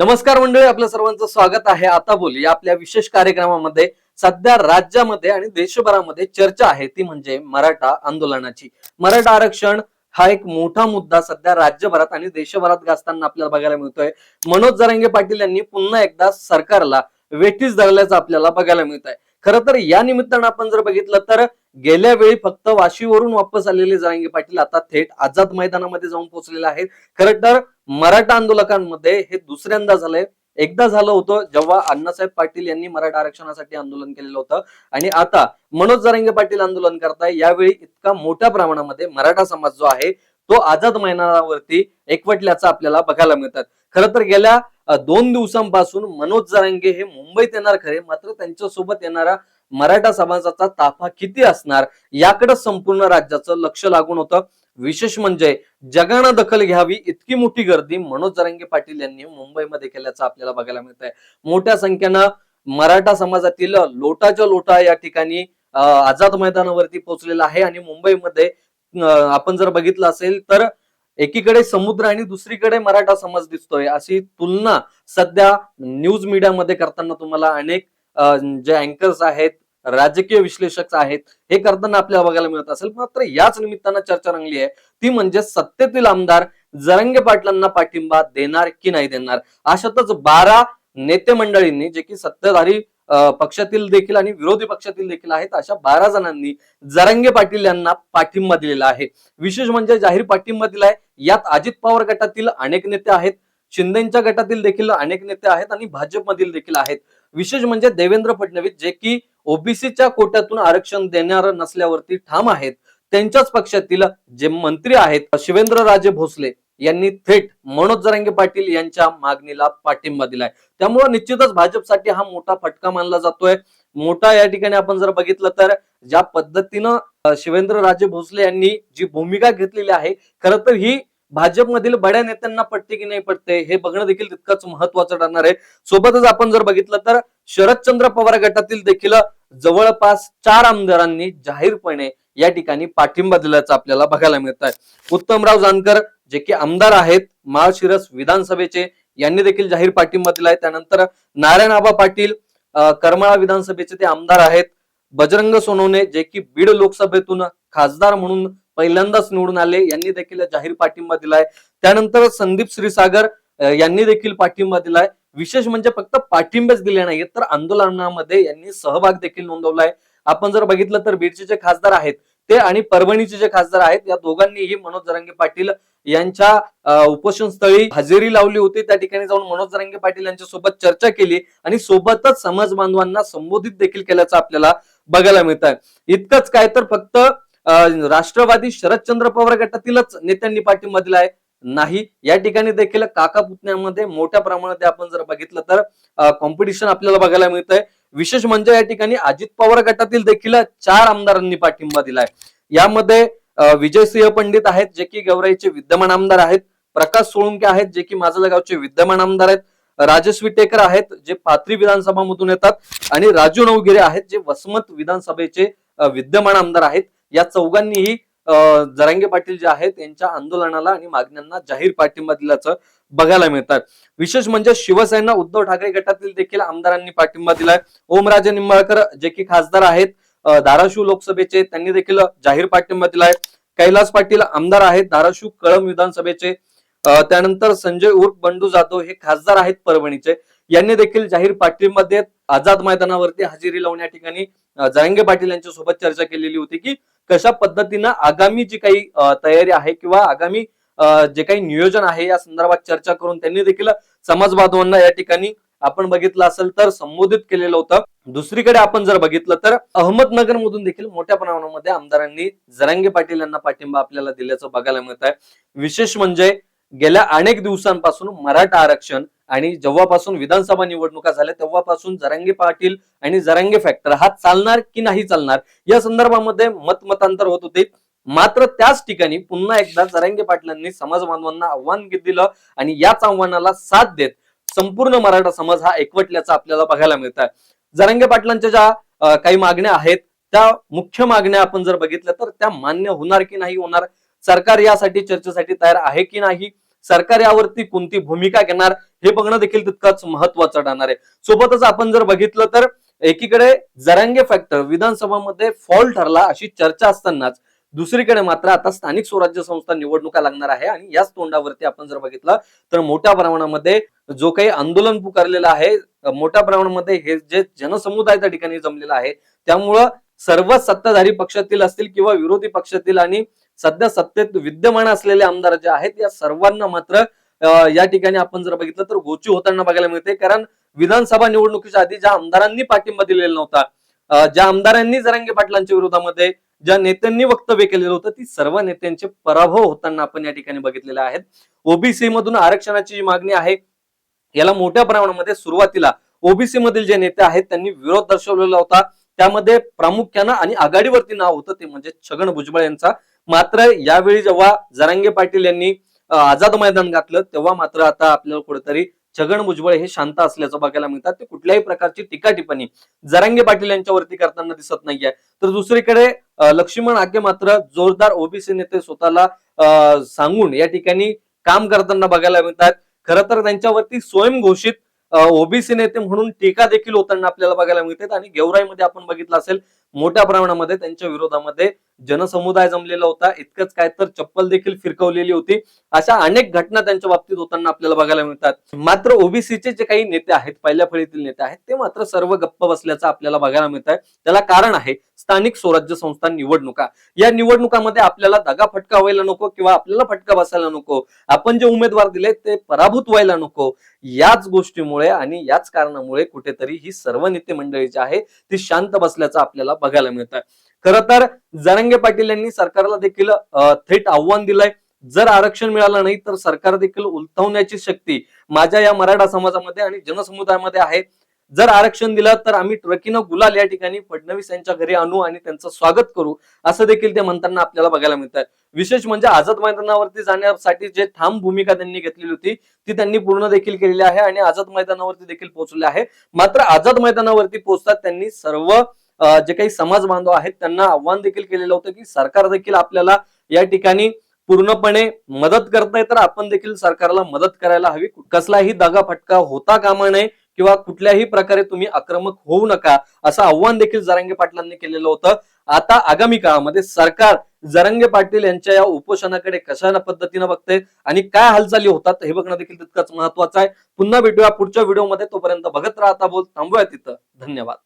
नमस्कार मंडळी आपल्या सर्वांचं स्वागत आहे. आता बोल या आपल्या विशेष कार्यक्रमामध्ये. सध्या राज्यामध्ये आणि देशभरामध्ये चर्चा आहे. ती म्हणजे मराठा आंदोलनाची. मराठा आरक्षण हा एक मोठा मुद्दा सध्या राज्यभरात आणि देशभरात गाजताना आपल्याला बघायला मिळतोय. मनोज जरांगे पाटील यांनी पुन्हा एकदा सरकारला वेठीस धरल्याचं आपल्याला बघायला मिळत आहे खरं तर या निमित्तानं आपण जर बघितलं तर गेल्या वेळी फक्त वाशीवरून वापस आलेले जरांगे पाटील आता थेट आझाद मैदानामध्ये जाऊन पोहोचलेले आहेत. खरं तर मराठा आंदोलकांमध्ये हे दुसऱ्यांदा झालंय. एकदा झालं होतं जेव्हा अण्णासाहेब पाटील यांनी मराठा आरक्षणासाठी आंदोलन केलेलं होतं. आणि आता मनोज जरांगे पाटील आंदोलन करताय. यावेळी इतका मोठ्या प्रमाणामध्ये मराठा समाज जो आहे तो आझाद मैदानावरती एकवटल्याचा आपल्याला बघायला मिळतात. खरं तर गेल्या दोन दिवसांपासून मनोज जरांगे हे मुंबईत येणार खरे. मात्र त्यांच्यासोबत येणारा मराठा समाजाचा ताफा किती असणार याकडे संपूर्ण राज्याचं लक्ष लागून होतं. विशेष म्हणजे जगानं दखल घ्यावी इतकी मोठी गर्दी मनोज जरांगे पाटील यांनी मुंबईमध्ये केल्याचं आपल्याला बघायला मिळत आहे मोठ्या संख्येनं मराठा समाजातील लोटाच्या लोटा या ठिकाणी आझाद मैदानावरती पोहोचलेला आहे आणि मुंबईमध्ये आपण जर बघितलं असेल तर एकीकडे समुद्र आणि दुसरीकडे मराठा समाज दिसतोय. अशी तुलना सध्या न्यूज मीडियामध्ये करताना तुम्हाला अनेक जे अँकर्स आहेत राजकीय विश्लेषक आहेत. हे करताना आपल्याला बघायला मिळत असेल मात्र याच निमित्तानं चर्चा रंगली आहे. ती म्हणजे सत्तेतील आमदार जरंगे पाटलांना पाठिंबा देणार की नाही देणार? अशातच बारा नेते मंडळींनी जे की सत्ताधारी पक्षातील देखील आणि विरोधी पक्षातील देखील आहेत अशा बारा जणांनी जरंगे पाटील यांना पाठिंबा दिलेला आहे. विशेष म्हणजे जाहीर पाठिंबा दिलाय. यात अजित पवार गटातील अनेक नेते आहेत. शिंदेच्या गटातील देखील अनेक नेते आहेत आणि भाजपमधील देखील आहेत. विशेष म्हणजे देवेंद्र फडणवीस जे की ओबीसीच्या कोट्यातून आरक्षण देणार नसल्यावरती ठाम आहेत. त्यांच्याच पक्षातील जे मंत्री आहेत शिवेंद्र राजे भोसले यांनी थेट मनोज जरांगे पाटील यांच्या मागणीला पाठिंबा दिलाय. त्यामुळे निश्चितच भाजपसाठी हा मोठा फटका मानला जातोय. मोठा या ठिकाणी आपण जर बघितलं तर ज्या पद्धतीनं शिवेंद्र राजे भोसले यांनी जी भूमिका घेतलेली आहे खरं तर ही भाजपमधील बड्या नेत्यांना पटते की नाही पटते हे बघणं देखील तितकंच महत्वाचं ठरणार आहे. सोबतच आपण जर बघितलं तर शरदचंद्र पवार गटातील देखील जवळपास चार आमदारांनी जाहीरपणे या ठिकाणी पाठिंबा दिल्याचं आपल्याला बघायला मिळत आहे उत्तमराव जानकर जे की आमदार आहेत माळशिरस विधानसभेचे यांनी देखील जाहीर पाठिंबा दिलाय. त्यानंतर नारायण आबा पाटील करमाळा विधानसभेचे ते आमदार आहेत. बजरंग सोनवणे जे की बीड लोकसभेतून खासदार म्हणून पहिल्यांदाच निवडून आले. यांनी देखील जाहीर पाठिंबा दिलाय. त्यानंतर संदीप श्रीसागर यांनी देखील पाठिंबा दिलाय. विशेष म्हणजे फक्त पाठिंबेच दिले नाहीत तर आंदोलनामध्ये यांनी सहभाग देखील नोंदवलाय. आपण जर बघितलं तर बीडचे जे खासदार आहेत ते आणि परभणीचे जे खासदार आहेत या दोघांनीही मनोज जरांगे पाटील यांच्या उपोषण स्थळी हजेरी लावली होती. त्या ठिकाणी जाऊन मनोज जरांगे पाटील यांच्या सोबत चर्चा केली आणि सोबतच समाज बांधवांना संबोधित देखील केल्याचं आपल्याला बघायला मिळत आहे इतकंच काय तर फक्त राष्ट्रवादी शरदचंद्र पवार गटातीलच नेत्यांनी पाठिंबा दिला आहे. नाही या ठिकाणी देखील काका पुतण्यामध्ये मोठ्या प्रमाणात आपण जर बघितलं तर कॉम्पिटिशन आपल्याला बघायला मिळत आहे विशेष म्हणजे या ठिकाणी अजित पवार गटातील देखील चार आमदारांनी पाठिंबा दिलाय. यामध्ये विजयसिंह पंडित आहेत जे की गौराईचे विद्यमान आमदार आहेत. प्रकाश सोळुंके आहेत जे की गावचे विद्यमान आमदार आहेत. राजेश विटेकर आहेत जे पाथरी विधानसभा मधून येतात. आणि राजू नवगिरे आहेत जे वसमत विधानसभेचे विद्यमान आमदार आहेत. या चौघांनीही जरांगे पाटील जे आहेत त्यांच्या आंदोलनाला आणि मागण्यांना जाहीर पाठिंबा दिल्याचं बघायला मिळतात. विशेष म्हणजे शिवसेना उद्धव ठाकरे गटातील देखील आमदारांनी पाठिंबा दिलाय. ओमराजे निंबाळकर जे की खासदार आहेत धाराशिव लोकसभेचे त्यांनी देखील जाहीर पाठिंबा दिलाय. कैलास पाटील आमदार आहेत धाराशिव कळम विधानसभेचे. त्यानंतर संजय उर्फ बंडू जाधव हे खासदार आहेत परभणीचे. यांनी देखील जाहीर पाठिंबा देत आझाद मैदानावरती हजेरी या ठिकाणी अ, जरांगे पाटील यांच्या सोबत चर्चा केलेली होती की कशा पद्धतीनं आगामी जी काही तयारी आहे किंवा आगामी जे काही नियोजन आहे या संदर्भात चर्चा करून त्यांनी देखील समाज बांधवांना या ठिकाणी आपण बघितलं असेल तर संबोधित केलेलं होतं. दुसरीकडे आपण जर बघितलं तर अहमदनगर मधून देखील मोठ्या प्रमाणामध्ये आमदारांनी जरांगे पाटील यांना पाठिंबा आपल्याला दिल्याचं बघायला मिळत आहे विशेष म्हणजे गेल्या अनेक दिवसांपासून मराठा आरक्षण आणि जेव्हापासून विधानसभा निवडणुका झाल्या तेव्हापासून जरांगे पाटील आणि जरांगे फॅक्टर हा चालणार की नाही चालणार? या संदर्भामध्ये मतमतांतर होत होते. मात्र त्याच ठिकाणी पुन्हा एकदा जरांगे पाटलांनी समाज बांधवांना आव्हान दिलं आणि याच आव्हानाला साथ देत संपूर्ण मराठा समाज हा एकवटल्याचा आपल्याला बघायला मिळत आहे जरांगे पाटलांच्या ज्या काही मागण्या आहेत त्या मुख्य मागण्या आपण जर बघितल्या तर त्या मान्य होणार की नाही होणार? सरकार यासाठी चर्चेसाठी तयार आहे की नाही? सरकार यावरती कोणती भूमिका घेणार? हे बघणं देखील तितकंच महत्वाचं ठरणार आहे. सोबतच आपण जर बघितलं तर एकीकडे जरांगे फॅक्टर विधानसभामध्ये फॉल ठरला अशी चर्चा असतानाच दुसरीकडे मात्र आता स्थानिक स्वराज्य संस्था निवडणुका लागणार आहे आणि याच तोंडावरती आपण जर बघितलं तर मोठ्या प्रमाणामध्ये जो काही आंदोलन पुकारलेलं आहे मोठ्या प्रमाणामध्ये हे जे जनसमुदाय त्या ठिकाणी जमलेला आहे त्यामुळं सर्व सत्ताधारी पक्षातील असतील किंवा विरोधी पक्षातील आणि सध्या सत्तेत विद्यमान असलेले आमदार जे आहेत या सर्वांना मात्र या ठिकाणी आपण जर बघितलं तर गोची होताना बघायला मिळते. कारण विधानसभा निवडणुकीच्या आधी ज्या आमदारांनी पाठिंबा दिलेला नव्हता ज्या आमदारांनी जरांगे पाटलांच्या विरोधामध्ये ज्या नेत्यांनी वक्तव्य केलेलं होतं ती सर्व नेत्यांचे पराभव होताना आपण या ठिकाणी बघितलेले आहेत. ओबीसी मधून आरक्षणाची जी मागणी आहे याला मोठ्या प्रमाणामध्ये सुरुवातीला ओबीसी मधील जे नेते आहेत त्यांनी विरोध दर्शवलेला होता. त्यामध्ये प्रामुख्यानं आणि आघाडीवरती नाव होतं ते म्हणजे छगन भुजबळ यांचा. मात्र यावेळी जेव्हा जरांगे पाटील यांनी आझाद मैदान घातलं तेव्हा मात्र आता आपल्याला कुठेतरी छगन भुजबळ हे शांत असल्याचं बघायला मिळतात. ते कुठल्याही प्रकारची टीका टिप्पणी जरांगे पाटील यांच्यावरती करताना दिसत नाहीये. तर दुसरीकडे लक्ष्मण आगे मात्र जोरदार ओबीसी नेते स्वतःला अं, सांगून या ठिकाणी काम करताना बघायला मिळतात. खरं तर त्यांच्यावरती स्वयंघोषित ओबीसी नेते म्हणून टीका देखील होताना आपल्याला बघायला मिळतात. आणि गेवराईमध्ये आपण बघितलं असेल मोठ्या प्रमाणामध्ये त्यांच्या विरोधामध्ये जनसमुदाय जमलेला होता. इतकंच काय तर चप्पल देखील फिरकवलेली होती. अशा अनेक घटना त्यांच्या बाबतीत होताना आपल्याला बघायला मिळतात. मात्र ओबीसीचे जे काही नेते आहेत पहिल्या फळीतील नेते आहेत ते मात्र सर्व गप्प बसल्याचं आपल्याला बघायला मिळत आहे त्याला कारण आहे स्थानिक स्वराज्य संस्था निवडणुका. या निवडणुकामध्ये आपल्याला दगा फटका व्हायला नको किंवा आपल्याला फटका बसायला नको. आपण जे उमेदवार दिले ते पराभूत व्हायला नको. याच गोष्टीमुळे आणि याच कारणामुळे कुठेतरी ही सर्व नेते मंडळी जी आहे ती शांत बसल्याचं आपल्याला बघायला मिळत आहे खरं तर जरंगे पाटील यांनी सरकारला देखील थेट आव्हान दिलंय. जर आरक्षण मिळालं नाही तर सरकार देखील उलथवण्याची शक्ती माझ्या या मराठा समाजामध्ये आणि जनसमुदायामध्ये आहे. जर आरक्षण दिलं तर आम्ही ट्रकीनं गुलाल या ठिकाणी फडणवीस यांच्या घरी आणू आणि त्यांचं स्वागत करू असं देखील ते म्हणताना आपल्याला बघायला मिळत विशेष म्हणजे आझाद मैदानावरती जाण्यासाठी जे ठाम भूमिका त्यांनी घेतलेली होती ती त्यांनी पूर्ण देखील केलेली आहे आणि आझाद मैदानावरती देखील पोहोचले आहे. मात्र आझाद मैदानावरती पोहोचतात त्यांनी सर्व जे काही समाज बांधव आहेत त्यांना आव्हान देखील केलेलं होतं की सरकार देखील आपल्याला या ठिकाणी पूर्णपणे मदत करताय. तर आपण देखील सरकारला मदत करायला हवी. कसलाही दगा फटका होता कामा नये किंवा कुठल्याही प्रकारे तुम्ही आक्रमक होऊ नका असं आव्हान देखील जरांगे पाटलांनी केलेलं होतं. आता आगामी काळामध्ये सरकार जरंगे पाटील यांच्या या उपोषणाकडे कशा पद्धतीनं बघते आणि काय हालचाली होतात हे बघणं देखील तितकंच महत्वाचं आहे. पुन्हा भेटूया पुढच्या व्हिडिओमध्ये. तोपर्यंत बघत राहता बोल. थांबूया तिथं धन्यवाद.